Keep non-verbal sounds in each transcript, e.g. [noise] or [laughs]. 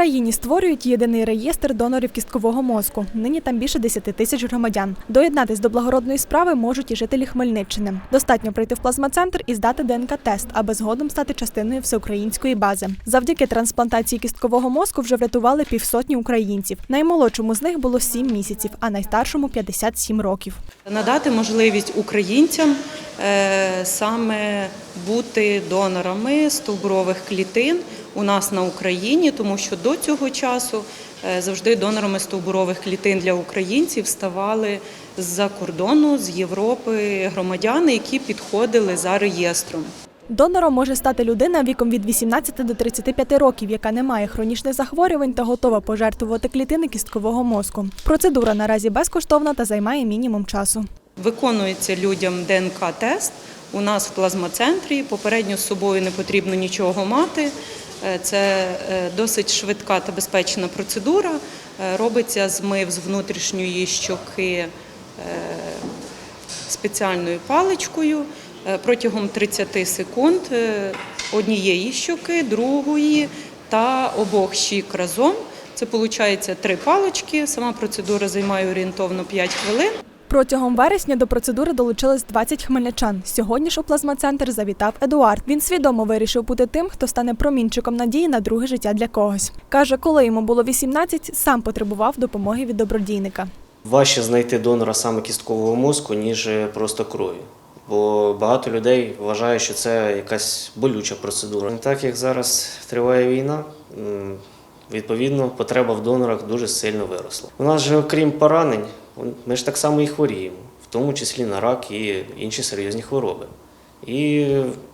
Україні створюють єдиний реєстр донорів кісткового мозку. Нині там більше 10 тисяч громадян. Доєднатись до благородної справи можуть і жителі Хмельниччини. Достатньо прийти в плазмацентр і здати ДНК-тест, аби згодом стати частиною всеукраїнської бази. Завдяки трансплантації кісткового мозку вже врятували півсотні українців. Наймолодшому з них було 7 місяців, а найстаршому 57 років. Надати можливість українцям е, саме бути донорами стовбурових клітин у нас на Україні, тому що до цього часу е, завжди донорами стовбурових клітин для українців ставали з-за кордону, з Європи громадяни, які підходили за реєстром. Донором може стати людина віком від 18 до 35 років, яка не має хронічних захворювань та готова пожертвувати клітини кісткового мозку. Процедура наразі безкоштовна та займає мінімум часу. Виконується людям ДНК-тест у нас в плазмоцентрі. Попередньо з собою не потрібно нічого мати. Е, Це е, досить швидка та безпечна процедура. Е, Робиться змив з внутрішньої щоки спеціальною паличкою протягом 30 секунд однієї щоки, другої та обох щік разом. Це виходить три палички. Сама процедура займає орієнтовно 5 хвилин. Протягом вересня до процедури долучились 20 хмельничан. Сьогодні ж у плазмацентр завітав Едуард. Він свідомо вирішив бути тим, хто стане промінчиком надії на друге життя для когось. Каже, коли йому було 18, сам потребував допомоги від добродійника. Важче знайти донора саме кісткового мозку, ніж просто крові. Бо багато людей вважає, що це якась болюча процедура. Так як зараз триває війна, відповідно, потреба в донорах дуже сильно виросла. У нас же, окрім поранень, ми ж так само і хворіємо, в тому числі на рак і інші серйозні хвороби. І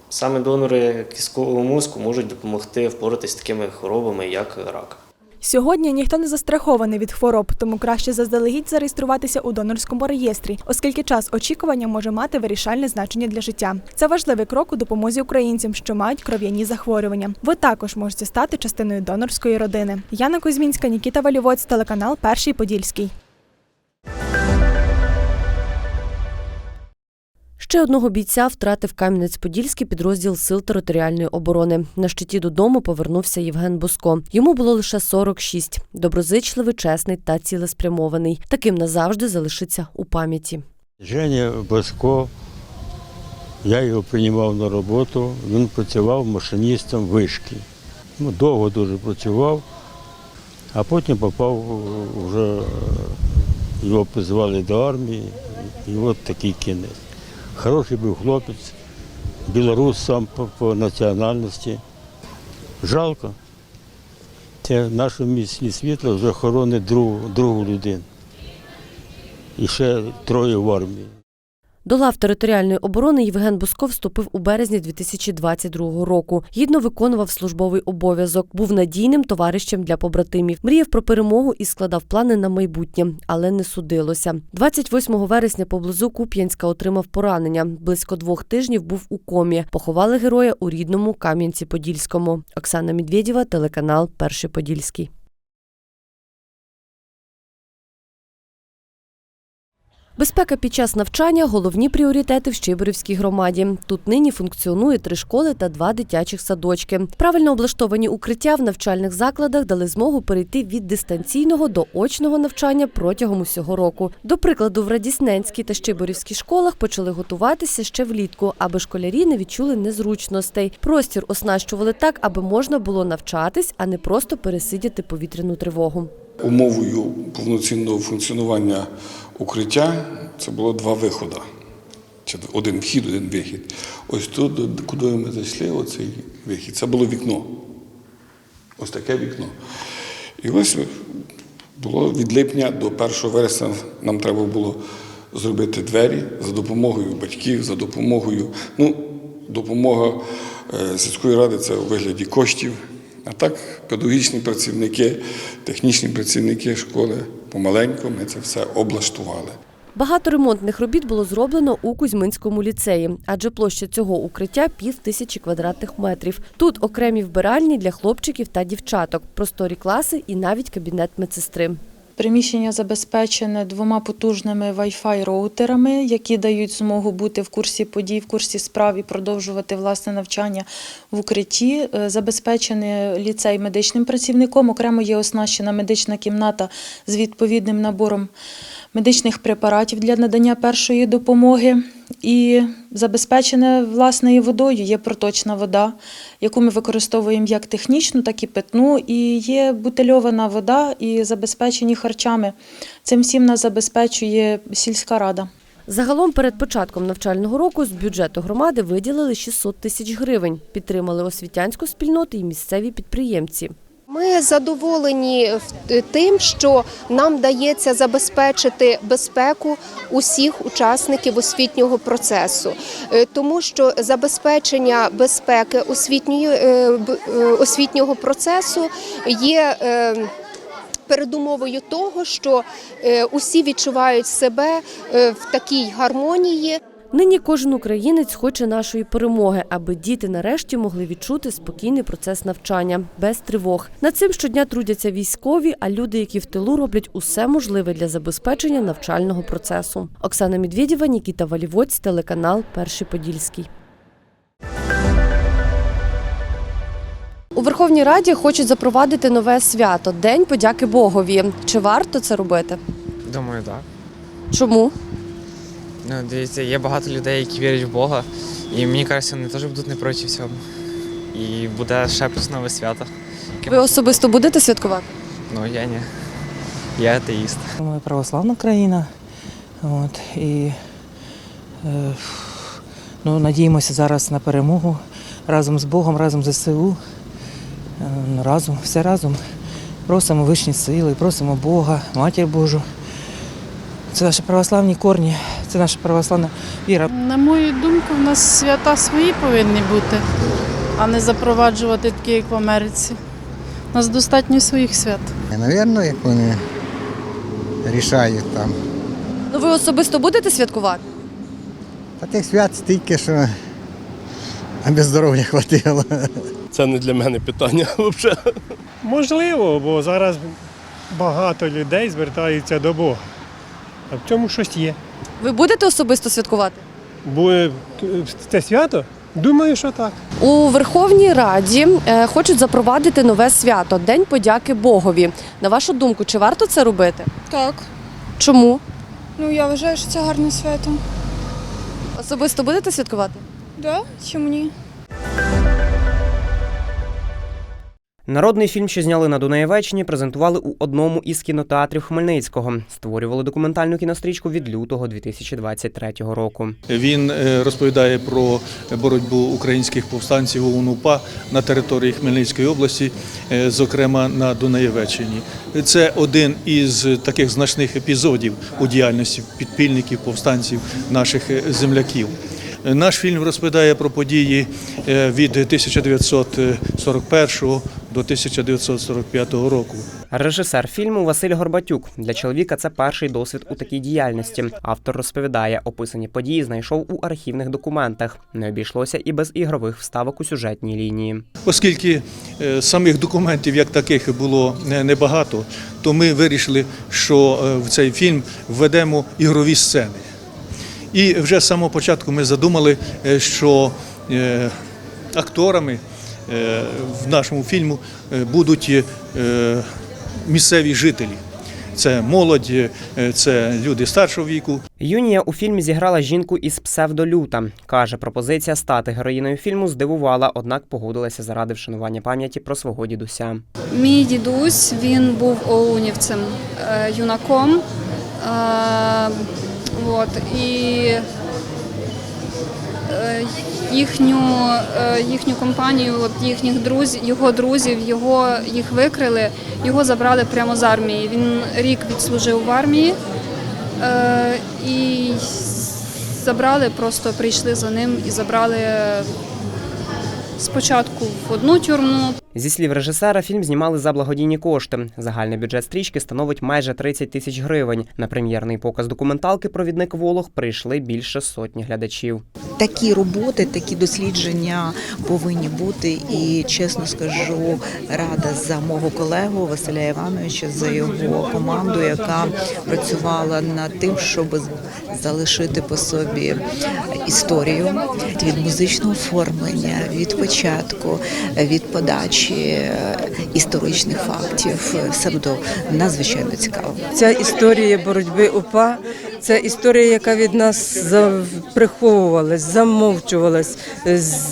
саме донори кісткового мозку можуть допомогти впоратись з такими хворобами, як рак. Сьогодні ніхто не застрахований від хвороб, тому краще заздалегідь зареєструватися у донорському реєстрі, оскільки час очікування може мати вирішальне значення для життя. Це важливий крок у допомозі українцям, що мають кров'яні захворювання. Ви також можете стати частиною донорської родини. Яна Кузьмінська, Нікіта Валівоць, телеканал Перший Подільський. Ще одного бійця втратив Кам'янець-Подільський підрозділ Сил територіальної оборони. На щиті додому повернувся Євген Боско. Йому було лише 46. Доброзичливий, чесний та цілеспрямований. Таким назавжди залишиться у пам'яті. Женя Баско, я його приймав на роботу, він працював машиністом вишки. Ну, довго дуже працював, а потім попав вже, е, його призвали до армії, і от такий кінець. Хороший був хлопець, білорус сам по, по національності. Жалко. Це в нашому місті світло вже хоронить другу, другу людину. І ще троє в армії. До лав територіальної оборони Євген Боско вступив у березні 2022 року. Гідно виконував службовий обов'язок, був надійним товаришем для побратимів. Мріяв про перемогу і складав плани на майбутнє, але не судилося. 28 вересня поблизу Куп'янська отримав поранення. Близько двох тижнів був у комі. Поховали героя у рідному Кам'янці-Подільському. Оксана Медведєва, телеканал Перший Подільський. Безпека під час навчання головні пріоритети в Щиборівській громаді. Тут нині функціонує три школи та два дитячих садочки. Правильно облаштовані укриття в навчальних закладах дали змогу перейти від дистанційного до очного навчання протягом усього року. До прикладу, в Радісненській та Щиборівській школах почали готуватися ще влітку, аби школярі не відчули незручностей. Простір оснащували так, аби можна було навчатись, а не просто пересидіти повітряну тривогу. Умовою повноцінного функціонування укриття це було два виходи. Чи один вхід, один вихід. Ось тут, куди ми зайшли, оцей вихід. Це було вікно. Ось таке вікно. І ось було від липня до 1 вересня нам треба було зробити двері за допомогою батьків, за допомогою, ну, допомога е, сільської ради це у вигляді коштів. А так, педагогічні працівники, технічні працівники школи помаленьку ми це все облаштували. Багато ремонтних робіт було зроблено у Кузьминському ліцеї, адже площа цього укриття пів тисячі квадратних метрів. Тут окремі вбиральні для хлопчиків та дівчаток, просторі класи і навіть кабінет медсестри. Приміщення забезпечене двома потужними Wi-Fi роутерами, які дають змогу бути в курсі подій, в курсі справ і продовжувати власне навчання в укритті. Е, Забезпечений ліцей медичним працівником. Окремо є оснащена медична кімната з відповідним набором медичних препаратів для надання першої допомоги. І забезпечене власне і водою. Є проточна вода, яку ми використовуємо як технічну, так і питну. І є бутильована вода і забезпечені харчами. Цим всім нас забезпечує сільська рада. Загалом перед початком навчального року з бюджету громади виділили 600 тисяч гривень. Підтримали освітянську спільноту і місцеві підприємці. Ми задоволені в- тим, що нам дається забезпечити безпеку усіх учасників освітнього процесу, Е, тому що забезпечення безпеки освітньої, е, е, освітнього процесу є. е, Передумовою того, що е, усі відчувають себе е, в такій гармонії, Нині кожен українець хоче нашої перемоги, аби діти нарешті могли відчути спокійний процес навчання без тривог. Над цим щодня трудяться військові, а люди, які в тилу роблять усе можливе для забезпечення навчального процесу. Оксана Медведєва, Нікіта Валівоць, телеканал Перший Подільський. У Верховній Раді хочуть запровадити нове свято День подяки Богові. Чи варто це робити? Думаю, так. Чому? Ну, дивіться, є багато людей, які вірять в Бога, і мені кажеться, вони теж будуть не проти всього. І буде ще плюс нове свято. Ви особисто будете святкувати? Ну, я ні. Я атеїст. Ми православна країна. От, і е, ну, надіємося зараз на перемогу разом з Богом, разом з ЗСУ. Е, ну, разом, все разом. Просимо вищі сили, просимо Бога, Матір Божу. Це наші православні корні, це наша православна віра. На мою думку, в нас свята свої повинні бути, а не запроваджувати такі, як в Америці. У нас достатньо своїх свят. Навірно, як вони рішають там. Ну ви особисто будете святкувати? Та тих свят стільки, що аби здоров'я хватило. Це не для мене питання [laughs] взагалі. Можливо, бо зараз багато людей звертаються до Бога. А в цьому щось є. Ви будете особисто святкувати? Буде це свято? Думаю, що так. У Верховній Раді е, хочуть запровадити нове свято День подяки Богові. На вашу думку, чи варто це робити? Так. Чому? Ну я вважаю, що це гарне свято. Особисто будете святкувати? Да? Чому ні? Народний фільм, що зняли на Дунаєвеччині, презентували у одному із кінотеатрів Хмельницького. Створювали документальну кінострічку від лютого 2023 року. Він е, розповідає про боротьбу українських повстанців УНУПА на території Хмельницької області, е, зокрема на Дунаєвеччині. Це один із таких значних епізодів у діяльності підпільників, повстанців наших е, земляків. Наш фільм розповідає про події від 1941 до 1945 року. Режисер фільму Василь Горбатюк. Для чоловіка це перший досвід у такій діяльності. Автор розповідає, описані події знайшов у архівних документах. Не обійшлося і без ігрових вставок у сюжетній лінії. Оскільки е, самих документів як таких було не- небагато, то ми вирішили, що е, в цей фільм введемо ігрові сцени. І вже з самого початку ми задумали, е, що акторами в нашому фільму е, будуть е, місцеві жителі. Це молодь, е, це люди старшого віку, Юнія у фільмі зіграла жінку із псевдолюта. Каже, пропозиція стати героїною фільму здивувала, однак погодилася заради вшанування пам'яті про свого дідуся. Мій дідусь він був оунівцем, е, юнаком. Е, от, і е, їхню, е, їхню компанію, їхніх друзів, його друзів, його їх викрили, його забрали прямо з армії. Він рік відслужив в армії е, і забрали, просто прийшли за ним і забрали спочатку в одну тюрму, Зі слів режисера, фільм знімали за благодійні кошти. Загальний бюджет стрічки становить майже 30 тисяч гривень. На прем'єрний показ документалки Провідник Волох прийшли більше сотні глядачів. Такі роботи, такі дослідження повинні бути. І чесно скажу, рада за мого колегу Василя Івановича, за його команду, яка працювала над тим, щоб залишити по собі історію від музичного оформлення, від початку, від подачі е, історичних фактів. Все буде надзвичайно цікаво. Ця історія боротьби УПА це історія, яка від нас приховувалась, замовчувалась,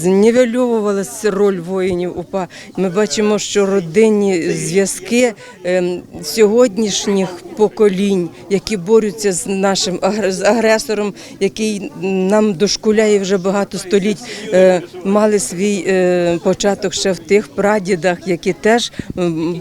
знівельовувалась роль воїнів УПА. Ми бачимо, що родинні зв'язки ем, сьогоднішніх поколінь, які борються з нашим агресором, який нам дошкуляє вже багато століть, е, мали свій е, початок ще в тих прадідах, які теж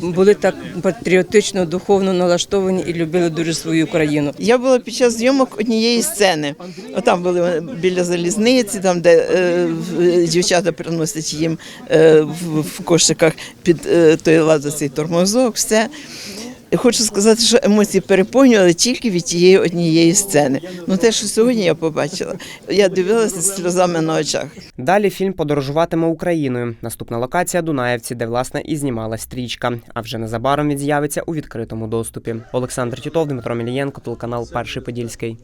були так патріотично, духовно налаштовані і любили дуже свою країну. Я була під час зйомок однієї сцени. Там були біля залізниці, там де е, дівчата приносять їм е, в, в кошиках під е, той лазер тормозок. Все. Хочу сказати, що емоції переповнювали тільки від тієї однієї сцени. Ну те, що сьогодні я побачила, я дивилася з сльозами на очах. Далі фільм подорожуватиме Україною. Наступна локація Дунаєвці, де власне і знімала стрічка. А вже незабаром він з'явиться у відкритому доступі. Олександр Тітов, Дмитро Мілієнко, телеканал Перший Подільський.